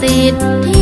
สิทธิ